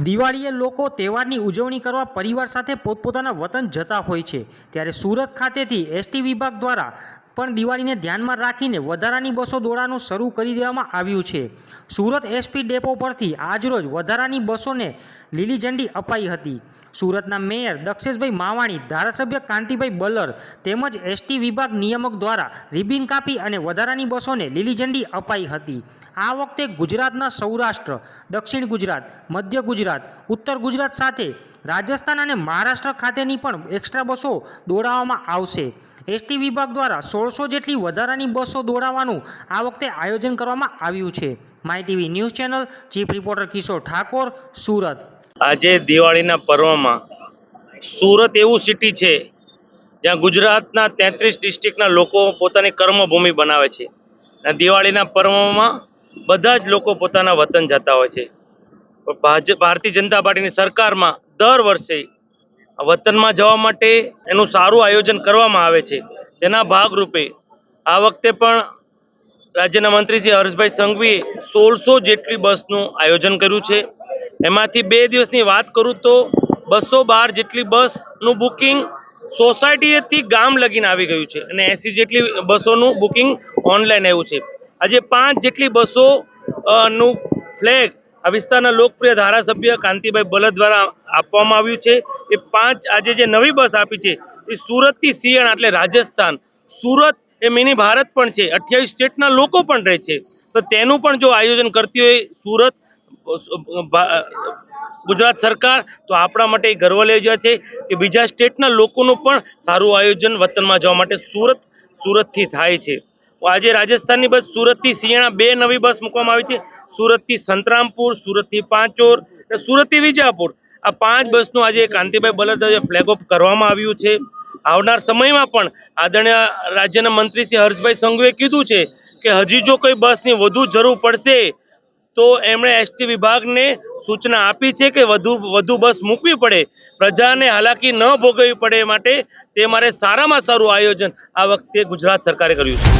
દિવાળીએ લોકો તહેવારની ઉજવણી કરવા પરિવાર સાથે પોતપોતાના વતન જતા હોય છે. ત્યારે સુરત ખાતેથી એસટી વિભાગ દ્વારા પણ દિવાળીને ધ્યાનમાં રાખીને વધારાની બસો દોડાનું શરૂ કરી દેવામાં આવ્યું છે. સુરત એસપી ડેપો પરથી આજરોજ વધારાની બસોને લીલી ઝંડી અપાઈ હતી. સુરતના મેયર દક્ષેશભાઈ માવાણી, ધારાસભ્ય કાંતિભાઈ બલર તેમજ એસટી વિભાગ નિયામક દ્વારા રિબિન કાપી અને વધારાની બસોને લીલી ઝંડી અપાઈ હતી. આ વખતે ગુજરાતના સૌરાષ્ટ્ર, દક્ષિણ ગુજરાત, મધ્ય ગુજરાત, ઉત્તર ગુજરાત સાથે રાજસ્થાન અને મહારાષ્ટ્ર ખાતેની પણ એક્સ્ટ્રા બસો દોડાવવામાં આવશે. એસટી વિભાગ દ્વારા સોળસો જેટલી વધારાની બસો દોડાવવાનું આ વખતે આયોજન કરવામાં આવ્યું છે. My TV news channel, chief reporter Kishor Thakor, Surat. આજે દિવાળીના પર્વમાં સુરત એવું સિટી છે, જ્યાં ગુજરાતના તેત્રીસ ડિસ્ટ્રિક્ટના લોકો પોતાની કર્મભૂમિ બનાવે છે. અને દિવાળીના પર્વમાં બધા જ લોકો પોતાના વતન જતા હોય છે. ભારતીય જનતા પાર્ટીની સરકારમાં દર વર્ષે વતનમાં જવા માટે એનું સારું આયોજન કરવામાં આવે છે. તેના ભાગરૂપે આ વખતે પણ રાજ્યના મંત્રી શ્રી હર્ષભાઈ સંઘવીએ સોળસો જેટલી બસનું આયોજન કર્યું છે. એમાંથી બે દિવસની વાત કરું તો બસો બાર જેટલી બસનું બુકિંગ સોસાયટીએથી ગામ લગીને આવી ગયું છે અને એસી જેટલી બસોનું બુકિંગ ઓનલાઈન આવ્યું છે. આજે પાંચ જેટલી બસો નું ફ્લેગ આ વિસ્તારના લોકપ્રિય ધારાસભ્ય કાંતિભાઈ બલદ દ્વારા આપવામાં આવ્યું છે. એ પાંચ આજે જે નવી બસ આપી છે, એ સુરતથી સિયાણા એટલે રાજસ્થાન. સુરત એ મિની ભારત પણ છે. અઠ્યાવીસ સ્ટેટના લોકો પણ રહે છે. તો તેનું પણ જો આયોજન કરતી હોય સુરત ગુજરાત સરકાર, તો આપણા માટે એ ગર્વ લઈ જાય છે કે બીજા સ્ટેટના લોકોનું પણ સારું આયોજન વતનમાં જવા માટે સુરત, સુરતથી થાય છે. આજે રાજસ્થાનની બસ સુરતથી સિયાણા બે નવી બસ મૂકવામાં આવી છે. સુરતથી સંતરામપુર, સુરતથી પાંચોર અને સુરતથી વિજાપુર. આ પાંચ બસનું આજે કાંતિભાઈ બલદ ફ્લેગ ઓફ કરવામાં આવ્યું છે. આવનાર સમયમાં પણ આદરણીય રાજ્યના મંત્રી શ્રી હર્ષભાઈ સંઘુએ કીધું છે કે હજી જો કોઈ બસની વધુ જરૂર પડશે, તો એમણે એસટી વિભાગને સૂચના આપી છે કે વધુ વધુ બસ મૂકવી પડે. પ્રજાને હાલાકી ન ભોગવવી પડે માટે તે મારે સારામાં સારું આયોજન આ વખતે ગુજરાત સરકારે કર્યું છે.